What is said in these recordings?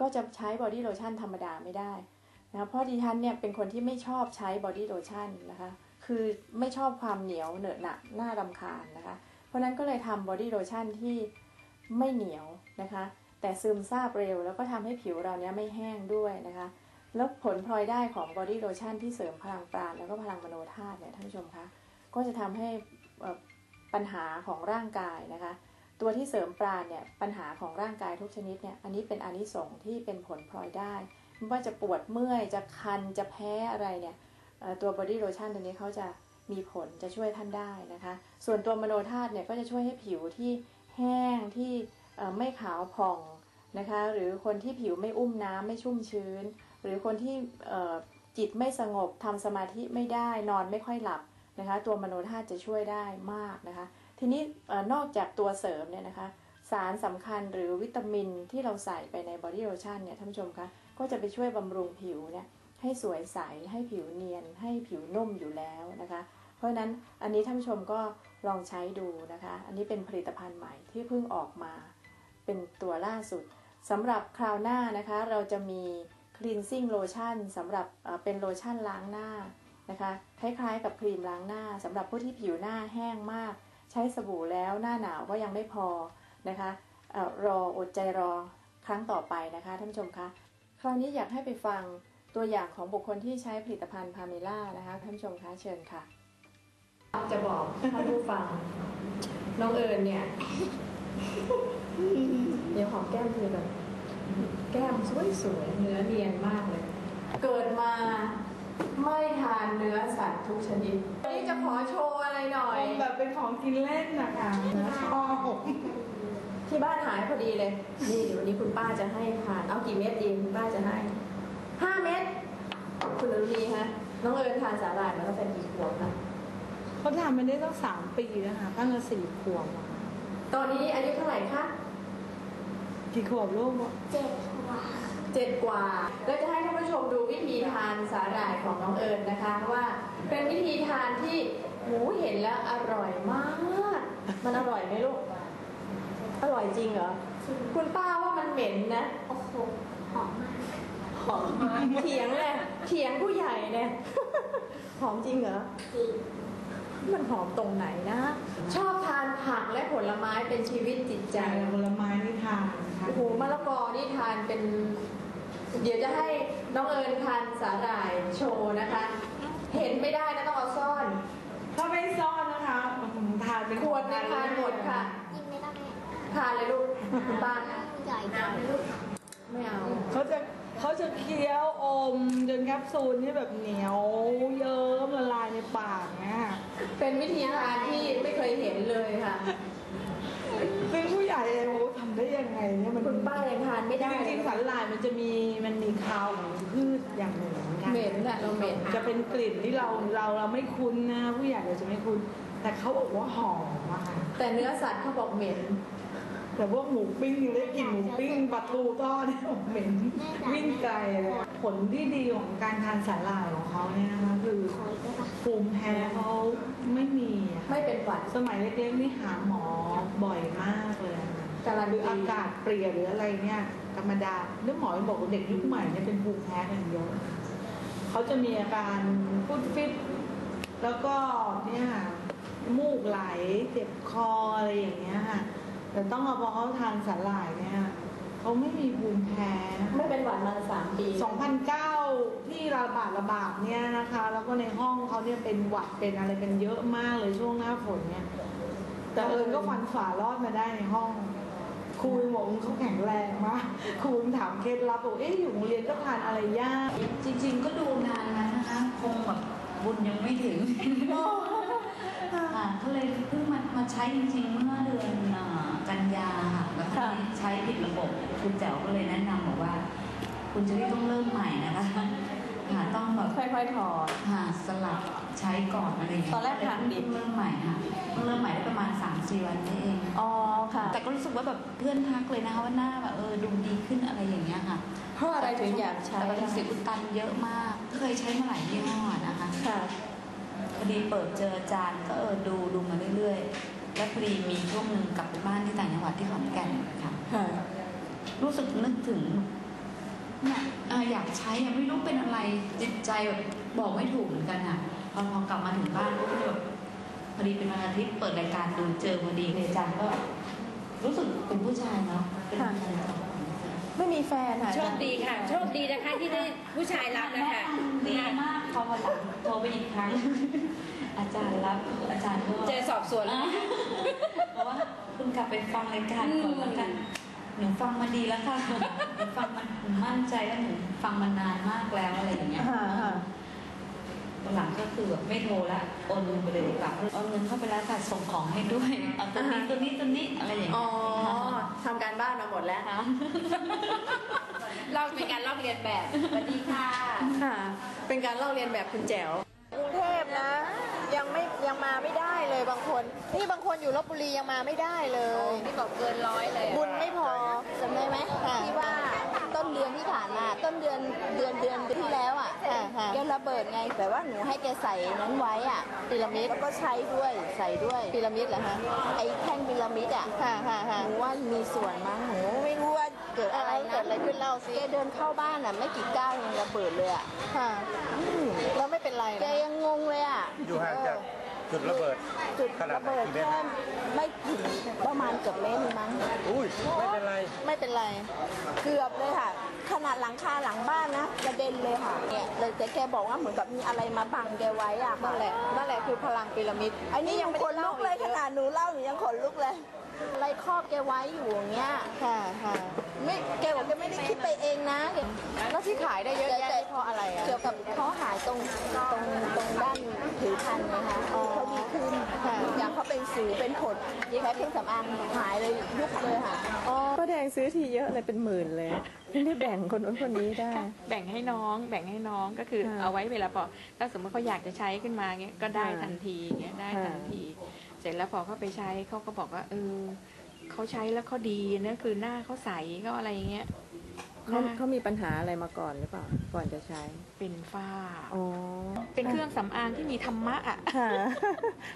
ก็จะใช้บอดี้โลชั่นธรรมดาไม่ได้นะคะเพราะดิฉันเนี่ยเป็นคนที่ไม่ชอบใช้บอดี้โลชั่นนะคะคือไม่ชอบความเหนียวเหนอะหนะหน่ารำคาญนะคะ เพราะนั้นก็เลยทำบอดี้โลชั่นที่ไม่เหนียวนะคะ แต่ซึมซาบเร็ว แล้วก็ทำให้ผิวเราเนี้ยไม่แห้งด้วยนะคะ แล้วผลพลอยได้ของบอดี้โลชั่นที่เสริมพลังปราณแล้วก็พลังมโนธาตุเนี่ยท่านผู้ชมคะก็จะทำให้ปัญหาของร่างกายนะคะ ตัวที่เสริมปราณเนี่ยปัญหาของร่างกายทุกชนิดเนี่ยอันนี้เป็นอานิสงส์ที่เป็นผลพลอยได้ไม่ว่าจะปวดเมื่อยจะคันจะแพ้อะไรเนี่ยตัวบอดี้โลชั่นตัวนี้เขาจะมีผลจะช่วยท่านได้นะคะ ส่วนตัวมโนธาตุเนี่ยก็จะช่วยให้ผิวที่แห้งที่ไม่ขาวผ่องนะคะ หรือคนที่ผิวไม่อุ้มน้ำไม่ชุ่มชื้น หรือคนที่จิตไม่สงบทำสมาธิไม่ได้นอนไม่ค่อยหลับนะคะ ตัวมโนธาตุจะช่วยได้มากนะคะ ทีนี้อนอกจากตัวเสริมเนี่ยนะคะสารสำคัญหรือวิตามินที่เราใส่ไปในบอดี้โลชั่นเนี่ยท่านผู้ชมคะก็จะไปช่วยบำรุงผิวเนี่ยให้สวยใส ให้ผิวเนียน ให้ผิวนุ่มอยู่แล้วนะคะ เพราะฉะนั้นอันนี้ท่านผู้ชมก็ลองใช้ดูนะคะ อันนี้เป็นผลิตภัณฑ์ใหม่ที่เพิ่งออกมา เป็นตัวล่าสุดสำหรับคราวหน้านะคะ เราจะมี cleansing lotion สำหรับเอ่อเป็นโลชั่นล้างหน้านะคะคล้ายๆกับครีมล้างหน้าสำหรับผู้ที่ผิวหน้าแห้งมาก ใช้สบู่แล้วหน้าหนาวก็ยังไม่พอนะคะอรออดใจรอครั้งต่อไปนะคะท่านผู้ชมคะคราวนี้อยากให้ไปฟังตัวอย่างของบุคคลที่ใช้ผลิตภัณฑ์พาเมล่านะคะท่านผู้ชมคะเชิญค่ะ จะบอกท่านผู้ฟังน้องเอิญเนี่ยเดี๋ยวหอมแก้มเธอแบบแก้มสวยสวยๆเนื้อเนียนมากเลย เกิดมา ไม่ทานเนื้อสัตว์ทุกชนิดวันนี้จะขอโชว์อะไรหน่อยแบบเป็นของกินเล่นนะคะนะชอบที่บ้านหายพอดีเลย นี่เดี๋ยววันนี้คุณป้าจะให้ทาน เอากี่เม็ดดีคุณป้าจะให้ห้าเม็ด คุณอรุณีฮะ น้องเอิญทานสาหร่ายมาตั้งแต่กี่ขวบคะ เขาทำมาได้ตั้งสามปีแล้วค่ะตั้งแต่สี่ขวบอะตอนนี้อายุเท่าไหร่คะ กี่ขวบลูก เจ็ด กว่า แล้วจะให้ท่านผู้ชมดูวิธีทานสาหร่ายของน้องเอิญนะคะว่าเป็นวิธีทานที่หมูเห็นแล้วอร่อยมาก มันอร่อยไหมลูก อร่อยจริงเหรอ คุณป้าว่ามันเหม็นนะ โอ้โห หอมมาก หอมเถียงเลยเถียงผู้ใหญ่เนี่ย หอมจริงเหรอ จริง มันหอมตรงไหนนะ ชอบทานผักและผลไม้เป็นชีวิตจิตใจใจผลไม้นี่ทานค่ะโอ้โหมะละกอนี่ทานเป็น เดี๋ยวจะให้น้องเอิญทานสาหร่ายโชว์นะคะ เห็นไม่ได้นะต้องเอาซ่อน ถ้าไม่ซ่อนนะคะอื้อหือทานเป็นขวดในทานหมดค่ะ กินไม่ได้ทานเลยลูกคุณป้าใหญ่จังเลยลูกไม่เอา เขาจะเขาจะเคี้ยวอมจนแคปซูลนี่แบบเหนียวเยิ้มละลายในปากเนี่ยเป็นวิธีทานที่ไม่เคยเห็นเลยค่ะ ซึ่งผู้ใหญ่เองโอ้ทำได้ ยังไงเนี่ยมันคุณป้ายังทานไม่ได้จเลริยงๆสันหลายมันจะมีมันมีคาวของพืชอย่างหนึ่งเหมือนกันเหม็นอะเราเหม็นจะเป็นกลิ่นที่เราเราเราไม่คุ้นนะผู้ใหญ่เราจะไม่คุ้น แต่เขาบอกว่าหอมอะค่ะแต่เนื้อสัตว์เขาบอกเหม็นแต่พวกหมูปิ้งได้กลิ่นหมูปิ้งปลาทูทอดเนี่ยเหม็นวิ่งไกลเลยผลที่ดีของการทานสาหร่ายของเขาเนี่ยนะคะคือขออีกได้ปะภูมิแพ้เขาไม่มีอะไม่เป็นหวัดสมัยเล็กๆนี่หาหมอบ่อยมากเลยอะ การันหรืออากาศเปลี่ยนหรืออะไรเนี่ยธรรมดาเรื่องหมอบอกว่าเด็กยุคใหม่เนี่ยเป็นภูมิแพ้กันเยอะเขาจะมีอาการฟุดฟิตแล้วก็เนี่ยมูกไหลเจ็บคออะไรอย่างเงี้ยค่ะแต่ต้องเอาพอเขาทานสาหร่ายเนี่ยเขาไม่มีภูมิแพ้ไม่เป็นหวัดมาสามปี 2009 ที่ระบาดระบาดเนี่ยนะคะ แล้วก็ในห้องเขาเนี่ยเป็นหวัดเป็นอะไรกันเยอะมากเลยช่วงหน้าฝนเนี่ยแต่เอิญก็ฟันฝ่ารอดมาได้ในห้อง รูยังบอกว่าเขาแข็งแรงมากครูยังถามเคล็ดลับบอกเอ๊ะอยู่โรงเรียนก็ทานอะไรยากจริง ๆ ก็ดูนานแล้วนะคะคงแบบบุญยังไม่ถึงค่ะก็เลยเพิ่งมามาใช้จริง ๆ เมื่อเดือนอ่ากันยาค่ะแล้วก็ใช้ผิดระบบคุณแจ๋วก็เลยแนะนำบอกว่า คุณจะได้ต้องเริ่มใหม่นะคะค่ะต้องแบบค่อยๆถอดหาสลับใช้ก่อนอะไรอย่างเงี้ยตอนแรกทานดิบเริ่มใหม่ค่ะเพิ่งเริ่มใหม่ได้ประมาณ3า สี่วันนี่เอง อ๋อค่ะ แต่ก็รู้สึกว่าแบบเพื่อนทักเลยนะคะว่าหน้าแบบเออดูดีขึ้นอะไรอย่างเงี้ยค่ะเพราะอะไรถึงอยากใช้แต่เป็นสิวอุดตันเยอะมาก เคยใช้มาหลายยี่ห้อนะคะค่ะพอดีเปิดเจออาจารย์ก็เออดูดูมาเรื่อยๆ แล้วพอดีมีช่วงหนึ่งกลับไปบ้านที่ต่างจังหวัดที่ขอนแก่นค่ะค่ะรู้สึกนึกถึงเนี่ยเอ่ออยากใช้อะไม่รู้เป็นอะไรจิตใจแบบบอกไม่ถูกเหมือนกันอะพอพอกลับมาถึงบ้านก็แบบ พอดีเป็นวันอาทิตย์เปิดรายการดูเจอพอดีเลยอาจารย์ก็รู้สึกเป็นผู้ชายเนาะเป็นผู้ชายเนาะไม่มีแฟนค่ะโชคดีค่ะ โชคดีนะคะที่ได้ผู้ชายรับนะคะดีมากพอวันหลังโทรไปอีกครั้ง อาจารย์รับอาจารย์ก็เจอสอบสวนอะเพราะว่าคุณกลับไปฟังรายการก่อนแล้วกันหนูฟังมาดีแล้วค่ะหนูฟังมันหนูมั่นใจแล้วหนูฟังมานานมากแล้วอะไรอย่างเงี้ยค่ะค่ะวัน หลังก็คือแบบไม่โทรละโอนเงินไปเลยดีกว่าเอาเงินเข้าไปแล้วค่ะส่งของให้ด้วยเอาตัวนี้ตัวนี้ตัวนี้อะไรอย่างอ๋อเงี้ยทำการบ้านมาหมดแล้วค่ะลอกเป็นการลอกเรียนแบบสวัสดีค่ะค่ะ เป็นการลอกเรียนแบบคุณแจ๋วกรุงเทพนะยังไม่ยังมาไม่ได้เลยบางคน นี่บางคนอยู่ลบบุรียังมาไม่ได้เลยนี่บอกเกินร้อยเลย บุญไม่พอจำได้ไหมค่ะที่ว่าต้นเดือนที่ผ่านมาต้นเดือนเดือนเดือนที่แล้วอะค่ะค่ะแกระเบิดไงแต่ว่าหนูให้แกใส่นั้นไว้อะพีระมิดแล้วก็ใช้ด้วยใส่ด้วยพีระมิดเหรอคะไอ้แท่งพีระมิดอะค่ะค่ะค่ะหนูว่ามีส่วนมั้งหนูไม่รู้ว่าเกิดอะไรเกินะดอะไรขึ้นเล่าสิแกเดินเข้าบ้านอะไม่กี่ก้าวยังระเบิดเลยอะค่ะแล้วไม่เป็นไรแกนะยังงงเลยอะอยู่ห่างจาก จุดระเบิดจุดขนาดระไหนเบิดกี่เมตรแค่ไม่ถึงประมาณเกือบเมตรนึงมั้ง อุ้ยไม่เป็นไร ไม่เป็นไร เกือบเลยค่ะ ขนาดหลังคาหลังบ้านนะกระเด็นเลยค่ะเนี่ยเลยแต่แกบอกว่าเหมือนกับมีอะไรมาบังแกไว้อะค่ะนั่นแหละนั่นแหละคือพลังพีระมิดอันนี้ยังไม่ขได้นลุกเลยอีขอะนาดหนูเล่าหนูยังขนลุกเลยอะไรครอบแกไว้อยู่อย่างเงี้ยค่ะค่ะไม่แกบอกแกไม่ได้คิดไปเองนะแล้วที่ขายได้เยอะแยะนี่เพราะอะไรอะ เกี่ยวกับเขาหายตรงตรงตรงด้านผิวพรรณนะคะอ๋อ เขา ดีขึ้นค่ะอย่างเขาเป็นสิวเป็นผดแพ้เครื่องสำอางหายเลยยุบเลยค่ะอ๋อป้าแดงซื้อทีเยอะเลยเป็นหมื่นเลยไม่ได้แบ่งคนนู้นคนนี้ได้ แบ่งให้น้องแบ่งให้น้องก็คือค่ะเอาไว้เวลาพอถ้าสมมติเขาอยากจะใช้ขึ้นมาเงี้ยก็ได้ค่ะทันทีเงี้ยได้ค่ะทันที เสร็จแล้วพอเขาไปใช้เขาก็บอกว่าเออเขาใช้แล้วเขาดีนะคือหน้าเขาใสเขาอะไรอย่างเงี้ย เขาหน้าเขามีปัญหาอะไรมาก่อนหรือเปล่า ก่อนจะใช้ เป็นฝ้า อ๋อ เป็นเครื่องสำอางที่มีธรรมะอะ ค่ะ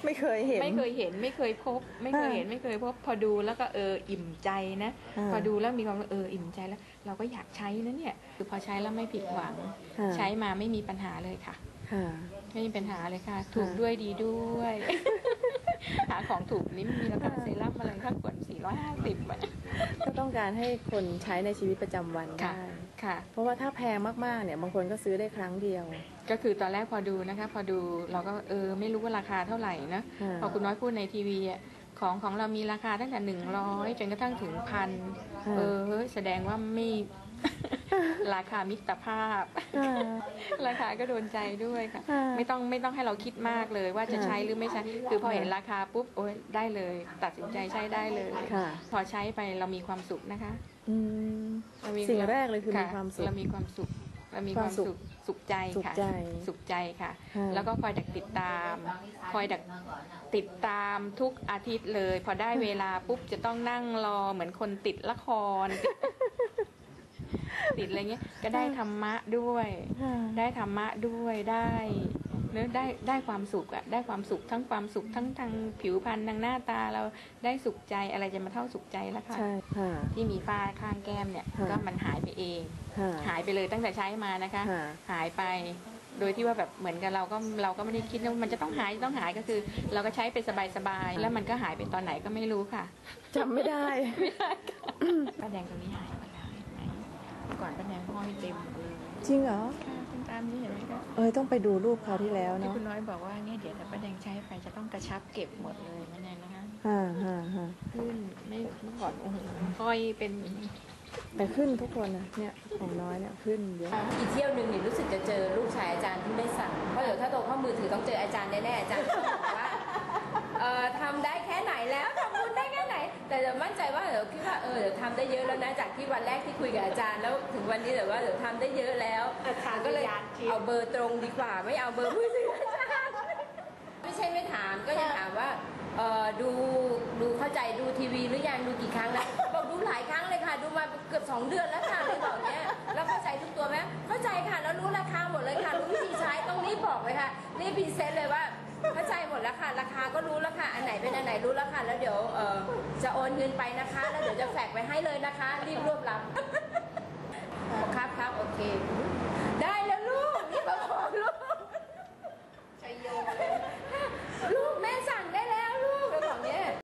ไม่เคยเห็น ไม่เคยเห็นไม่เคยพบ ไม่เคยค่ะเห็นไม่เคยพบ พอดูแล้วก็เอออิ่มใจนะค่ะพอดูแล้วมีความเอออิ่มใจแล้ว เราก็อยากใช้นะเนี่ย คือพอใช้แล้วไม่ผิดหวัง ค่ะ ใช้มาไม่มีปัญหาเลยค่ะ ค่ะ ไม่มีปัญหาเลยค่ะ ถูกค่ะด้วยดีด้วย หาของถูกนี่มีราคาเซรั่มอะไรค่าขวด450บาทก็ต้องการให้คนใช้ในชีวิตประจำวันค่ะได้ค่ะ เพราะว่าถ้าแพงมากๆเนี่ยบางคนก็ซื้อได้ครั้งเดียว ก็คือตอนแรกพอดูนะคะ พอดูเราก็เออไม่รู้ว่าราคาเท่าไหร่นะค่ะพอคุณน้อยพูดในทีวีอะของของเรามีราคาตั้งแต่หนึ่งร้อยจนกระทั่งถึงพันค่ะเออเฮ้ยแสดงว่าไม่ ราคามิตรภาพค่ะราคาก็โดนใจด้วยค่ะค่ะ ไม่ต้องไม่ต้องให้เราคิดมากเลยว่าจะค่ะใช้หรือไม่ใช้คือพอเห็นราคาปุ๊บโอ้ยได้เลย ตัดสินใจใช้ได้เลยค่ะพอใช้ไปเรามีความสุขนะคะอืมเรามีสิ่งแรกเลยคือมีะความสุขเรามีความสุขเรามีความมคาวสุสุขขสุขใจสุขค่ะใจสุขใจค่ะค่ะ แล้วก็คอยดักติดตาม คอยดักติดตามทุกอาทิตย์เลย พอได้เวลาปุ๊บจะต้องนั่งรอเหมือนคนติดละคร ติดติดอะไรเงี้ย ก็ได้ธรรมะด้วยค่ะได้ธรรมะด้วยได้เนื้อะได้ได้ความสุขอะได้ความสุขทั้งความสุขทั้งทางผิวพรรณทางหน้าตาเราได้สุขใจอะไรจะมาเท่าสุขใจแล้วค่ะใช่ค่ะที่มีฝ้าข้างแก้มเนี่ยค่ะก็มันหายไปเองค่ะหายไปเลยตั้งแต่ใช้มานะคะค่ะหายไปโดยที่ว่าแบบเหมือนกับเราก็เราก็ไม่ได้คิดว่ามันจะต้องหายจะต้องหายก็คือ เราก็ใช้ไปสบายๆแล้วมันก็หายไปตอนไหนก็ไม่รู้ค่ะจำไม่ได้ป้าแดงตรงนี้หายหมดแล้วเห็นไหมเมื่อ ก่อนป้าแดงห้อยเต็มหมดเลยจริงเหรอค่ะตรงตามนี้เห็นไหมคะเอ้ยต้องไปดูรูปเขาวที่แล้วที่เนาะคุณน้อยบอกว่าเนี่ยเดี๋ยวถ้าป้าแดงใช้ไปจะต้องกระชับเก็บหมดเลยนั่นเองนะคะฮ่าฮ่าฮ่าขึ้นไม่เมื่อก่อนโอ้โหห้อยเป็นแต่ขึ้นทุกคนนะเนี่ยของน้อยเนี่ยขึ้นเยอะอีกเที่ยวหนึ่งเนี่ยรู้สึกจะเจอลูกชายอาจารย์ที่ไม่สั่งเพราะเดี๋ยวถ้าโตเข้ามือถือต้องเจออาจารย์แน่ๆอาจารย์จะบอกว่าเอ่อทำได้ แต่เดี๋ยวมั่นใจว่าเดี๋ยวคิดว่าเออเดี๋ยวทำได้เยอะแล้วนะจากที่วันแรกที่คุยกับอาจารย์แล้วถึงวันนี้เดี๋ยวว่าเดี๋ยวทำได้เยอะแล้วอาจารย์ก็เลยเอาเบอร์ตรงดีกว่าไม่เอาเบอร์ผู้สื่ออาจารย์ไม่ใช่ไม่ถามก็ยังถามว่าเอ่อดูดูเข้าใจดูทีวีหรือยังดูกี่ครั้งแล้วบอกดูหลายครั้งเลยค่ะ ดูมาเกือบสองเดือนแล้วค่ะเลยบอกเนี้ยแล้วเข้าใจทุกตัวไหมเข้าใจค่ะแล้วรู้ราคาหมดเลยค่ะรู้วิธีใช้ต้องรีบบอกเลยค่ะรีบพรีเซนต์เลยว่าเข้าใจหมด แล้วค่ะ ราคาก็รู้แล้วค่ะ อันไหนเป็นอันไหนรู้แล้วค่ะ แล้วเดี๋ยวเออจะโอนเงินไปนะคะ แล้วเดี๋ยวจะแฝกไปให้เลยนะคะ รีบรวบรับ ครับครับโอเค ได้แล้วลูก นี่ประคองลูกชัยโยย